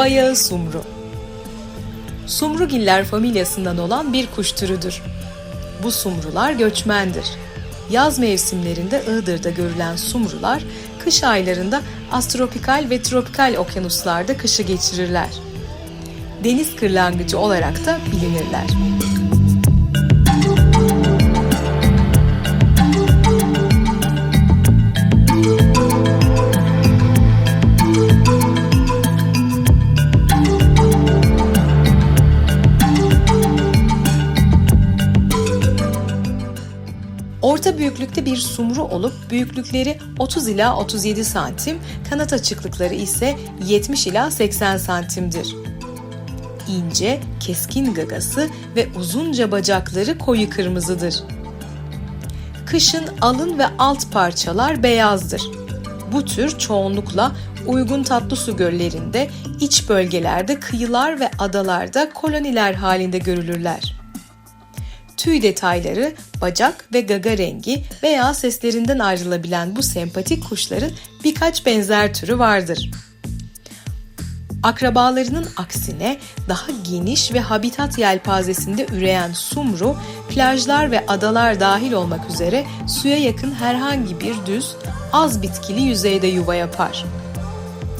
ayağı sumru. Sumrugiller familyasından olan bir kuş türüdür. Bu sumrular göçmendir. Yaz mevsimlerinde Iğdır'da görülen sumrular, kış aylarında astropikal ve tropikal okyanuslarda kışı geçirirler. Deniz kırlangıcı olarak da bilinirler. Orta büyüklükte bir sumru olup büyüklükleri 30 ila 37 santim, kanat açıklıkları ise 70 ila 80 santimdir. İnce, keskin gagası ve uzunca bacakları koyu kırmızıdır. Kışın alın ve alt parçalar beyazdır. Bu tür çoğunlukla uygun tatlı su göllerinde, iç bölgelerde, kıyılar ve adalarda koloniler halinde görülürler. Tüy detayları, bacak ve gaga rengi veya seslerinden ayrılabilen bu sempatik kuşların birkaç benzer türü vardır. Akrabalarının aksine daha geniş ve habitat yelpazesinde üreyen sumru, plajlar ve adalar dahil olmak üzere suya yakın herhangi bir düz, az bitkili yüzeyde yuva yapar.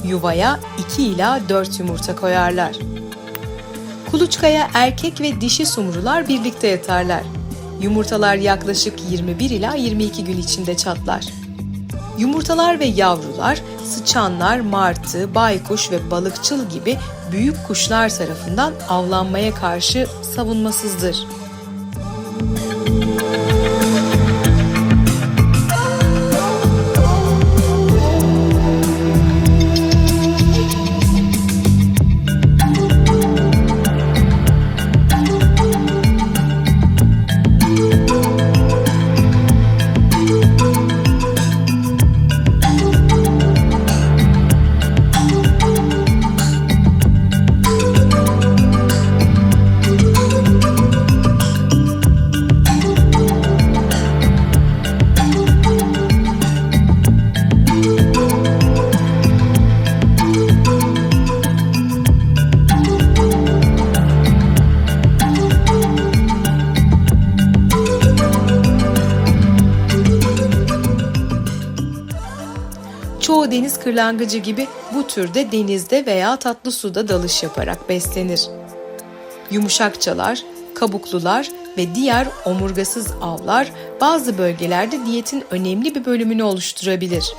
Yuvaya 2 ila 4 yumurta koyarlar. Kuluçkaya erkek ve dişi sumrular birlikte yatarlar. Yumurtalar yaklaşık 21 ila 22 gün içinde çatlar. Yumurtalar ve yavrular sıçanlar, martı, baykuş ve balıkçıl gibi büyük kuşlar tarafından avlanmaya karşı savunmasızdır. Çoğu deniz kırlangıcı gibi bu türde denizde veya tatlı suda dalış yaparak beslenir. Yumuşakçalar, kabuklular ve diğer omurgasız avlar bazı bölgelerde diyetin önemli bir bölümünü oluşturabilir.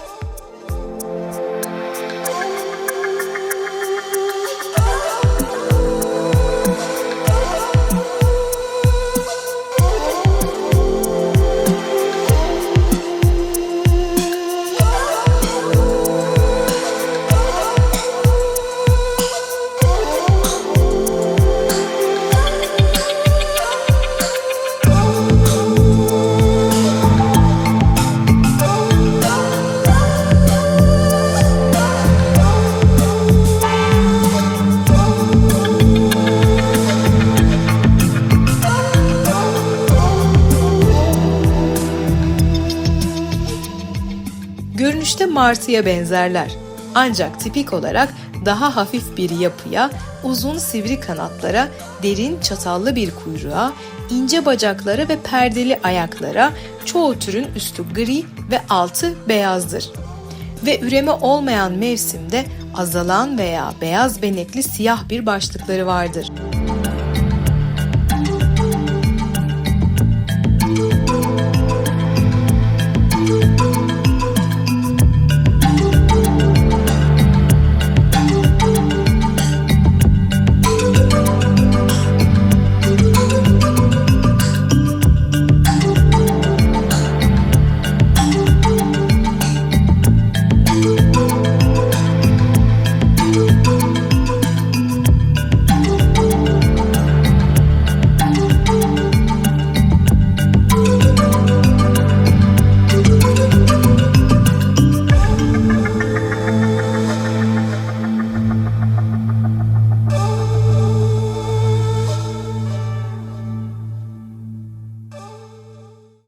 Görünüşte martıya benzerler. Ancak tipik olarak daha hafif bir yapıya, uzun sivri kanatlara, derin çatallı bir kuyruğa, ince bacaklara ve perdeli ayaklara, çoğu türün üstü gri ve altı beyazdır. Ve üreme olmayan mevsimde azalan veya beyaz benekli siyah bir başlıkları vardır.